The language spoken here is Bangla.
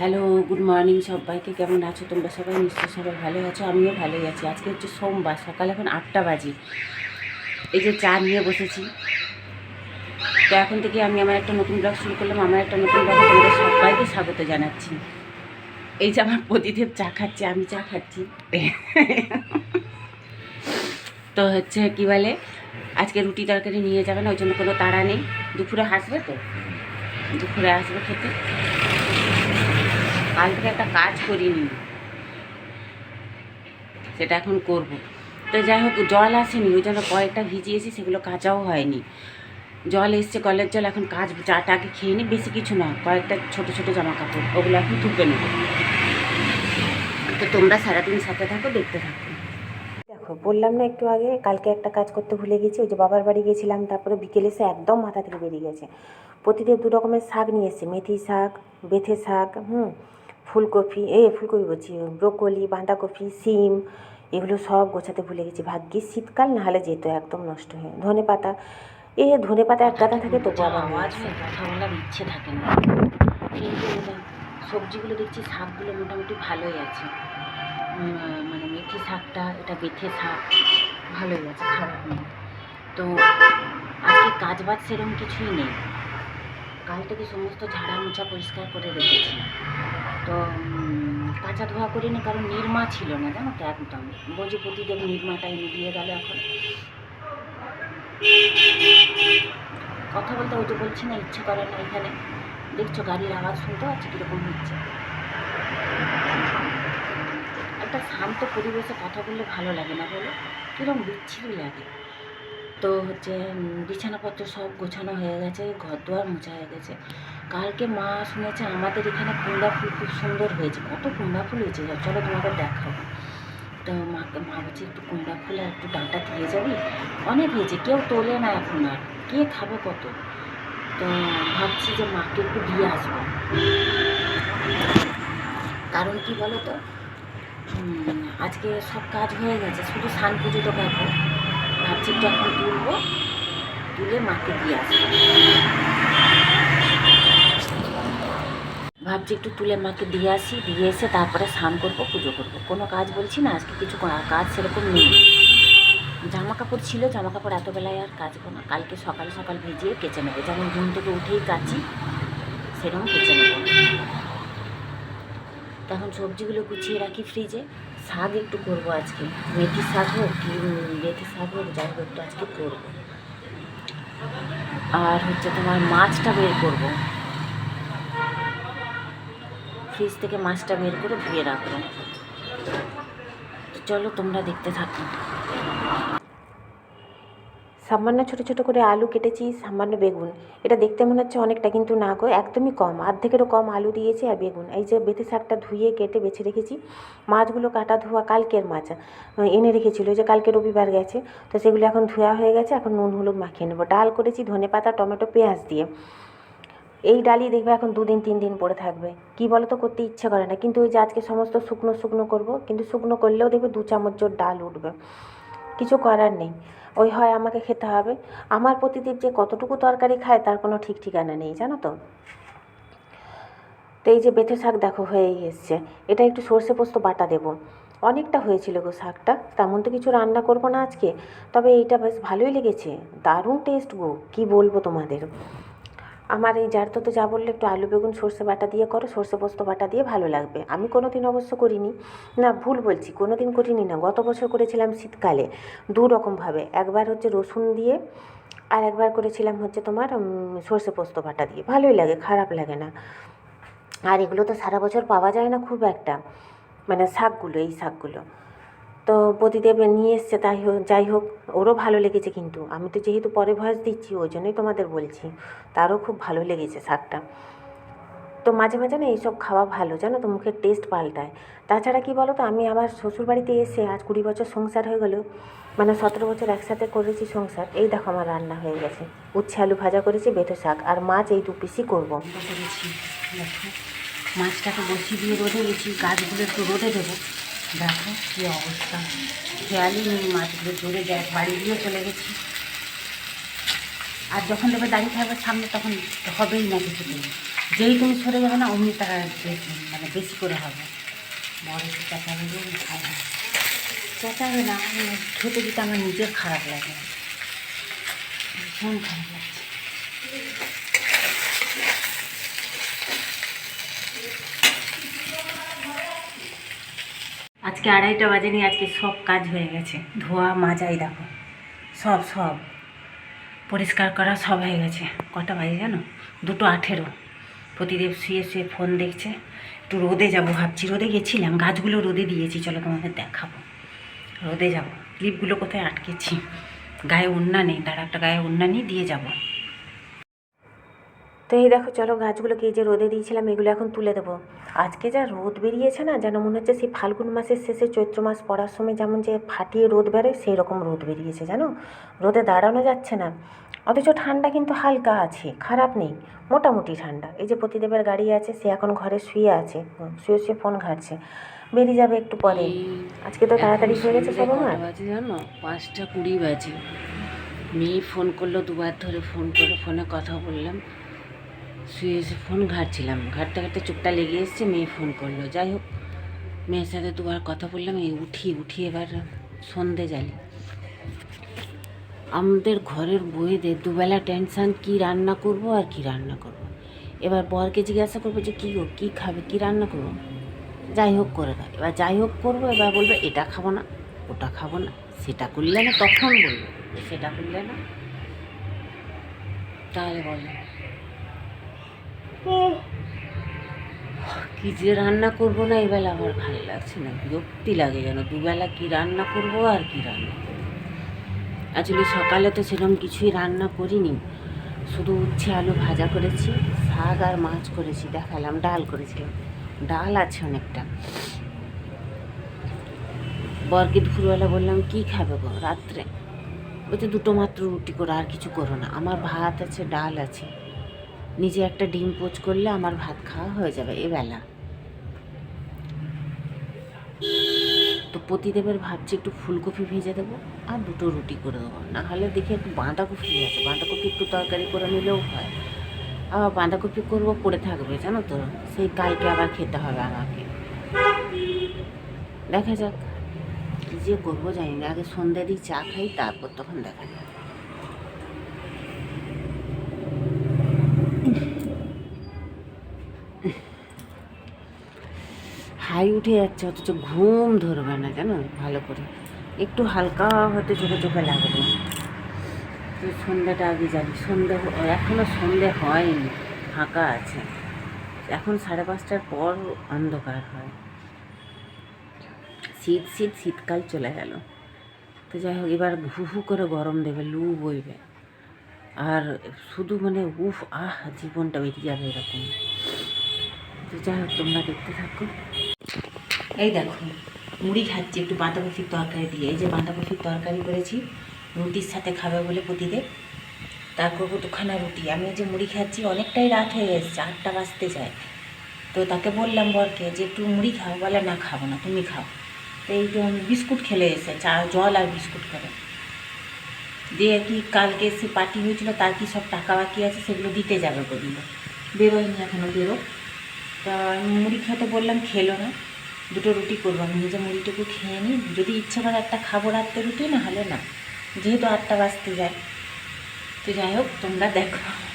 হ্যালো গুড মর্নিং সবাইকে কেমন আছো? তোমরা সবাই নিশ্চয়ই সবাই ভালো আছো, আমিও ভালোই আছি। আজকে হচ্ছে সোমবার, সকাল এখন আটটা বাজে। এই যে চা নিয়ে বসেছি। তো এখন থেকে আমি আমার একটা নতুন ব্লগ শুরু করলাম, আমার একটা নতুন ব্লগে তোমাদের সবাইকে স্বাগত জানাচ্ছি। এই যে আমার প্রতিদেব চা খাচ্ছে, আমি চা খাচ্ছি। তো হচ্ছে কি বলে, আজকে রুটি তরকারি নিয়ে যাবে না, ওই জন্য কোনো তাড়া নেই। দুপুরে হাসবে তো? দুপুরে আসবে খেতে। কাল থেকে একটা কাজ করিনি। সেটা এখন করব। তো যাই হোক, জল আসেনি, ওই জন্য কয়েকটা ভিজিয়েছি, সেগুলো কাঁচাও হয়নি। জল এসছে, কলের জল, এখন কাজ চাটাকে খেয়ে নিই বেশি কিছু না, কয়েকটা ছোট ছোট জামা কাপড় ওগুলো এখন তুলে নেব। তো তোমরা সারাদিন সাথে থাকো, দেখতে থাকো। দেখো, বললাম না একটু আগে, কালকে একটা কাজ করতে ভুলে গেছি, ওই যে বাবার বাড়ি গেছিলাম, তারপরে বিকেলে এসে একদম মাথা থেকে বেরিয়ে গেছে। প্রতিদিন দু রকমের শাক নিয়ে এসেছে মেথি শাক বেথে শাক, হুম ফুলকপি, এই ফুলকপি বলছি, ব্রোকলি, বাঁধাকপি, সিম, এগুলো সব গোছাতে ভুলে গেছি। ভাগ্যিস শীতকাল না হলে যেত, একদম নষ্ট হয়ে ধনে পাতা, এ ধনে পাতা এক গাদা থাকে তো যা বাবা আওয়াজ হয় ইচ্ছে থাকে না। সবজিগুলো দেখছি, শাকগুলো মোটামুটি ভালোই আছে। মানে মেথি শাকটা, এটা বেথে শাক, ভালোই আছে, খারাপ নেই তো আজকে কাজ বাজ সেরকম কিছুই নেই। কাল থেকে সমস্ত ঝাড়া মোছা পরিষ্কার করে রেখেছি। তো কাঁচা ধোয়া করিনি কারণ নির্মা ছিল না, জানো তো একদম। বলছি প্রতিদেব নির্মাটা এনে দিয়ে গেল এখন। কথা বলতে ওই তো বলছি না, ইচ্ছে করে না এখানে। দেখছ গাড়ির আওয়াজ শুনতে পাচ্ছি কীরকম হচ্ছে? একটা শান্ত পরিবেশে কথা বললে ভালো লাগে না বলো? কীরকম বিচ্ছিরি লাগে। তো হচ্ছে বিছানাপত্র সব গোছানো হয়ে গেছে ঘর দুয়ার মোছা হয়ে গেছে। কালকে মা শুনেছে আমাদের এখানে কুমড়া ফুল খুব সুন্দর হয়েছে। কত কুমড়া ফুল হয়েছে চলো তোমাদের দেখাবো। তো মাকে, মা বলছে, একটু কুমড়া ফুল আর একটু ডাঁটা দিয়ে যাবি? অনেক হয়েছে, কেউ তোলে না এখন আর। কে খাবে কত? তো ভাবছি যে মাকে একটু দিয়ে আসব। কারণ কি বলো তো আজকে সব কাজ হয়ে গেছে, শুধু স্নান পুজোটা করব ভাবছি এখন তুলবো, তুলে মাকে দিয়ে আসব। ভাবছি একটু তুলে মাকে দিয়ে আসি, দিয়ে এসে তারপরে স্নান করব, পুজো করব। কোনো কাজ বলছি না, আজকে কিছু কাজ সেরকম নেই। জামা কাপড় ছিল জামা কাপড় এত বেলায় আর কাচবো না। কালকে সকাল সকাল ভিজিয়ে কেচে নেব। যেমন ঘুম থেকে উঠেই কাচি, সেরকম কেচে নেব। তখন সবজিগুলো গুছিয়ে রাখি ফ্রিজে শাক একটু করব আজকে। মেথি শাক হোক কি মেথি শাক হোক, যাই হোক একটু আজকে করব। আর হচ্ছে তোমার মাছটা বের করব। ফ্রিজ থেকে মাছটা বের করে ধুয়ে রাখব। চলো তোমরা দেখতে থাকো। সামান্য ছোট ছোট করে আলু কেটেছি, সামান্য বেগুন। এটা দেখতে মনে হচ্ছে অনেকটা, কিন্তু না গো, একদমই কম। অর্ধেকেরও কম আলু দিয়েছি আর বেগুন। এই যে বেতে শাকটা ধুয়ে কেটে বেছে রেখেছি। মাছগুলো কাটা ধোয়া কালকের মাছ এনে রেখেছিল। যে কালকে রবিবার গেছে, তো সেগুলো এখন ধোয়া হয়ে গেছে। এখন নুন, হলুদ মাখিয়ে নেব। ডাল করেছি, ধনে পাতা, টমেটো, পেঁয়াজ দিয়ে। এই ডালই দেখবে এখন দুদিন, তিন দিন পরে থাকবে। কি বলো তো করতে ইচ্ছে করে না। কিন্তু ওই যে আজকে সমস্ত শুকনো শুকনো করব, কিন্তু শুকনো করলেও দেখবে দু চামচ জোর ডাল উঠবে। কিছু করার নেই। ওই হয় আমাকে খেতে হবে। আমার প্রতিদিন যে কতটুকু তরকারি খায় তার কোনো ঠিক ঠিকানা নেই, জানো তো? তো এই যে বেথে শাক দেখো হয়েই এসছে। এটা একটু সর্ষে পোস্ত বাটা দেবো। অনেকটা হয়েছিল গো শাকটা। তেমন তো কিছু রান্না করব না আজকে। তবে এইটা বেশ ভালোই লেগেছে। দারুণ টেস্ট গো। কী বলব তোমাদের? আমার এই যার তো যা বললে, একটু আলু, বেগুন, সর্ষে বাটা দিয়ে করো, সর্ষে পোস্ত বাটা দিয়ে ভালো লাগবে। আমি কোনো দিন অবশ্য করিনি। না, ভুল বলছি কোনো দিন করিনি না। গত বছর করেছিলাম শীতকালে দু রকমভাবে একবার হচ্ছে রসুন দিয়ে আর একবার করেছিলাম হচ্ছে তোমার সর্ষে পোস্ত বাটা দিয়ে। ভালোই লাগে, খারাপ লাগে না। আর এগুলো তো সারা বছর পাওয়া যায় না খুব একটা। মানে শাকগুলো, এই শাকগুলো। তো প্রতিদেব নিয়ে এসছে, তাই হোক, যাই হোক, ওরও ভালো লেগেছে কিন্তু। আমি তো যেহেতু পরে ভয়েস দিচ্ছি, ওই জন্যই তোমাদের বলছি। তারও খুব ভালো লেগেছে শাকটা তো মাঝে মাঝে না এইসব খাওয়া ভালো, জানো তো, মুখের টেস্ট পাল্টায়। তাছাড়া কি বলো তো, আমি আমার শ্বশুরবাড়িতে এসে আজ কুড়ি বছর সংসার হয়ে গেলো। মানে সতেরো বছর একসাথে করেছি সংসার। এই দেখো আমার রান্না হয়ে গেছে। উচ্ছে আলু ভাজা করেছি বেথো শাক, আর মাছ এই দু পিসই করব। মাছটাকে বসিয়ে দিয়ে রোদে গেছি গাছগুলো একটু রোদে দেবো। দেখো কী অবস্থা। খেয়ালই নেই মাছগুলো জোরে যায় বাড়ি দিয়ে চলে গেছি। আর যখন দেবে দাঁড়িয়ে থাকবে সামনে, তখন হবেই না কিছুদিন যেই তুমি সরে যাবে না, অমনি তারা মানে বেশি করে হবে। বড় একটু চেঁচাবে চেঁচাবে না আমি খেতে দিতে আমার নিজের খারাপ লাগে। ভীষণ খারাপ লাগছে। আজকে আড়াইটা বাজে নিয়ে আজকে সব কাজ হয়ে গেছে। ধোয়া, মাজাই দেখো, সব সব। পরিষ্কার করা সব হয়ে গেছে। কটা বাজে জানো? দুটো আঠেরো। প্রতিদেব শুয়ে শুয়ে ফোন দেখছে। একটু রোদে যাব ভাবছি। রোদে গেছিলাম, গাছগুলো রোদে দিয়েছি। চলো তোমাদের দেখাবো। রোদে যাব। ক্লিপগুলো কোথায় আটকেছি? গায়ে ওন্না নেই দাঁড়া একটা গায়ে ওন্না নিয়ে দিয়ে যাব। তো এই দেখো, চলো গাছগুলোকে এই যে রোদে দিয়েছিলাম, এগুলো এখন তুলে দেবো। আজকে যা রোদ বেরিয়েছে না, যেন মনে হচ্ছে সেই ফাল্গুন মাসের শেষে চৈত্র মাস পড়ার সময় যেমন যে ফাটিয়ে রোদ বেরোয়, সেই রকম রোদ বেরিয়েছে, জানো? রোদে দাঁড়ানো যাচ্ছে না। অথচ ঠান্ডা কিন্তু হালকা আছে, খারাপ নেই, মোটামুটি ঠান্ডা। এই যে প্রতিদেবের গাড়ি আছে, সে এখন ঘরে শুয়ে আছে, শুয়ে শুয়ে ফোন ঘাটছে। বেরিয়ে যাবে একটু পরে। আজকে তো তাড়াতাড়ি হয়ে গেছে সব আমার। জানো? পাঁচটা কুড়ি বাজে। মেয়ে ফোন করল, দুবার ধরে ফোন করে, ফোনে কথা বললাম। শুয়ে এসে ফোন ঘাটছিলাম। ঘাটতে ঘাটতে চুপটা লেগে এসছে, মেয়ে ফোন করল। যাই হোক, মেয়ের সাথে দুবার কথা বললাম, এই উঠি উঠি এবার সন্ধে জ্বালি আমাদের ঘরের বইদের দুবেলা টেনশান, কি রান্না করব আর কি রান্না করব। এবার বরকে জিজ্ঞাসা করব যে, কী গো, কী খাবে, কী রান্না করব? যাই হোক করে দাও। এবার যাই হোক করব, এবার বলবে, এটা খাব না, ওটা খাব না, সেটা করলে না, তখন বলব, সেটা করলে না। তাহলে বলে। কি যে রান্না করব না, এবেলা আমার ভালো লাগছে না, বিরক্তি লাগে যেন। দুবেলা কি রান্না করব আর কি রান্না করব? অ্যাকচুয়ালি সকালে তো সেরকম কিছুই রান্না করিনি। শুধু উচ্ছে আলু ভাজা করেছি, শাক আর মাছ করেছি, দেখালাম, ডাল করেছিলাম। ডাল আছে অনেকটা। বরকে দুপুরবেলা বললাম, কি খাবে গো রাত্রে? বলছে, দুটো মাত্র রুটি করো, আর কিছু করো না। আমার ভাত আছে, ডাল আছে। নিজে একটা ডিম পোচ করলে আমার ভাত খাওয়া হয়ে যাবে এবেলা তো প্রতিদেবের ভাবছি একটু ফুলকপি ভেজে দেবো আর দুটো রুটি করে দেবো। না হলে দেখি একটু বাঁধাকপি আছে বাঁধাকপি একটু তরকারি করে নিলেও হয়। আবার বাঁধাকপি করব, পড়ে থাকবে, জানো তো? সেই কালকে আবার খেতে হবে আমাকে। দেখা যাক যে করব জানি না। আগে সন্ধ্যা দিই, চা খাই, তারপর তখন দেখা যাক হাই উঠে যাচ্ছে, অথচ ঘুম ধরবে না জানো? ভালো করে। একটু হালকা হয়তো চোখে চোখে লাগবে। তো সন্ধ্যাটা আগে যাবি। সন্ধে এখনও এখনও সন্ধে হয়নি, ফাঁকা আছে। এখন সাড়ে পাঁচটার পর অন্ধকার হয়। শীত শীত, শীতকাল চলে গেল। তো যাই হোক, এবার হু হু করে গরম দেবে, লু বইবে। আর শুধু মানে উফ, আহ, জীবনটা বেরিয়ে যাবে এরকম। তো যাই হোক, তোমরা দেখতে থাকো। এই দেখো, মুড়ি খাচ্ছি, একটু বাঁধাকপির তরকারি দিয়ে। এই যে বাঁধাকপির তরকারি করেছি, রুটির সাথে খাবে বলে প্রতিদেব তারপর দুখানা রুটি। আমি যে মুড়ি খাচ্ছি, অনেকটাই রাত হয়ে এসেছে, আটটা বাজতে যায়। তো তাকে বললাম বরকে যে, একটু মুড়ি খাও। বলে, না, খাব না, তুমি খাও। তো এই বিস্কুট খেলে এসে চা জল আর বিস্কুট করে দিয়ে কি কালকে সে পার্টি হয়েছিল, তার কি সব টাকা বাকি আছে, সেগুলো দিতে যাবে বলল। বেরোয়নি এখনও বেরো। তা মুড়ি খেতে বললাম, খেলো না। দুটো রুটি করব। আমি নিজে মুড়িটুকু খেয়ে নিই। যদি ইচ্ছা করে একটা খাব রাত্রে রুটি না হলে না। যেহেতু আটটা বাজতে যায়। তো যাই হোক, তোমরা দেখো।